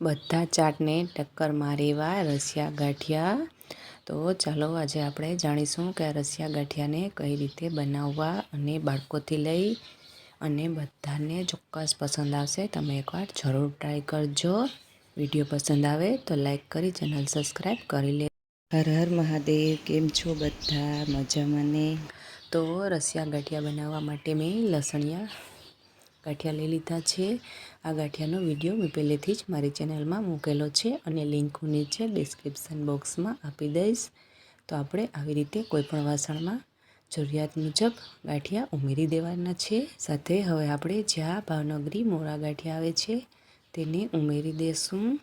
બધા ચાટને ટક્કર મારે એવા રસિયા ગાંઠિયા. તો ચાલો આજે આપણે જાણીશું કે રસિયા ગાંઠિયાને કઈ રીતે બનાવવા અને બાળકોથી લઈ અને બધાને ચોક્કસ પસંદ આવશે. તમે એકવાર જરૂર ટ્રાય કરજો. વીડિયો પસંદ આવે તો લાઈક કરી, ચેનલ સબસ્ક્રાઈબ કરી લે. હર હર મહાદેવ, કેમ છો બધા? મજામાં ને? તો રસિયા ગાંઠિયા બનાવવા માટે મેં લસણિયા ગાંઠિયા લઈ લીધા છે. આ ગાંઠિયાનો વીડિયો મેં પહેલેથી જ મારી ચેનલમાં મૂકેલો છે અને લિંક હું નીચે ડિસ્ક્રિપ્શન બોક્સમાં આપી દઈશ. તો આપણે આવી રીતે કોઈપણ વાસણમાં જરૂરિયાત મુજબ ગાંઠિયા ઉમેરી દેવાના છે. સાથે હવે આપણે જ્યાં ભાવનગરી મોરા ગાંઠિયા આવે છે તેને ઉમેરી દેશું.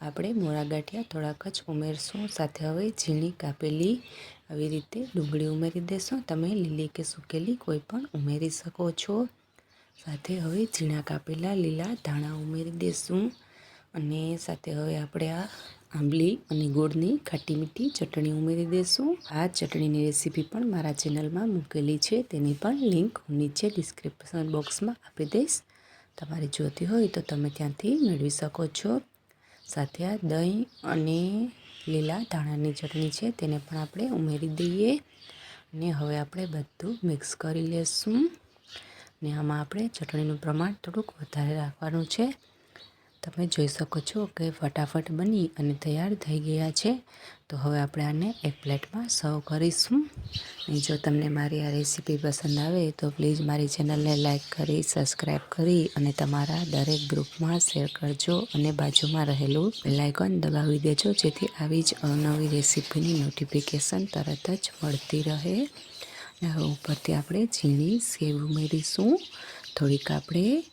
આપણે મોરા ગાંઠિયા થોડાક જ ઉમેરશું. સાથે હવે ઝીણી કાપેલી આવી રીતે ડુંગળી ઉમેરી દેશું. તમે લીલી કે સૂકેલી કોઈ પણ ઉમેરી શકો છો. સાથે હવે ઝીણા કાપેલા લીલા ધાણા ઉમેરી દઈશું અને સાથે હવે આપણે આ આંબલી અને ગોળની ખાટી મીઠી ચટણી ઉમેરી દઈશું આ ચટણીની રેસીપી પણ મારા ચેનલમાં મૂકેલી છે. તેની પણ લિંક હું નીચે ડિસ્ક્રિપ્શન બોક્સમાં આપી દઈશ. તમારે જોતી હોય તો તમે ત્યાંથી મેળવી શકો છો. સાથે આ દહીં અને લીલા ધાણાની ચટણી છે તેને પણ આપણે ઉમેરી દઈએ. અને હવે આપણે બધું મિક્સ કરી લેશું. ને આમાં આપણે ચટણીનું પ્રમાણ થોડુંક વધારે રાખવાનું છે. તમે જોઈ શકો છો કે ફટાફટ બની અને તૈયાર થઈ ગયા છે. તો હવે આપણે આને એક પ્લેટમાં સર્વ કરીશું. જો તમને મારી આ રેસીપી પસંદ આવે તો પ્લીઝ મારી ચેનલને લાઇક કરી, સબસ્ક્રાઈબ કરી અને તમારા દરેક ગ્રુપમાં શેર કરજો અને બાજુમાં રહેલું બેલાઇકોન દબાવી દેજો જેથી આવી જ અવનવી રેસીપીની નોટિફિકેશન તરત જ મળતી રહે. અને હવે ઉપરથી આપણે ઝીણી સેવ ઉમેરીશું. થોડીક આપણે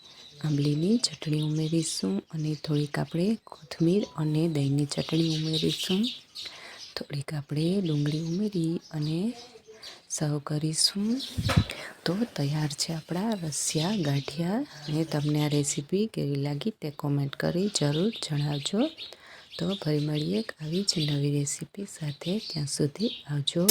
આંબલીની ચટણી ઉમેરીશું અને થોડીક આપણે કોથમીર અને દહીંની ચટણી ઉમેરીશું. થોડીક આપણે ડુંગળી ઉમેરી અને સર્વ કરીશું. તો તૈયાર છે આપણા રસિયા ગાંઠિયા અને તમને આ રેસીપી કેવી લાગી તે કોમેન્ટ કરી જરૂર જણાવજો. તો ફરી મળીએ આવી જ નવી રેસીપી સાથે. ત્યાં સુધી આવજો.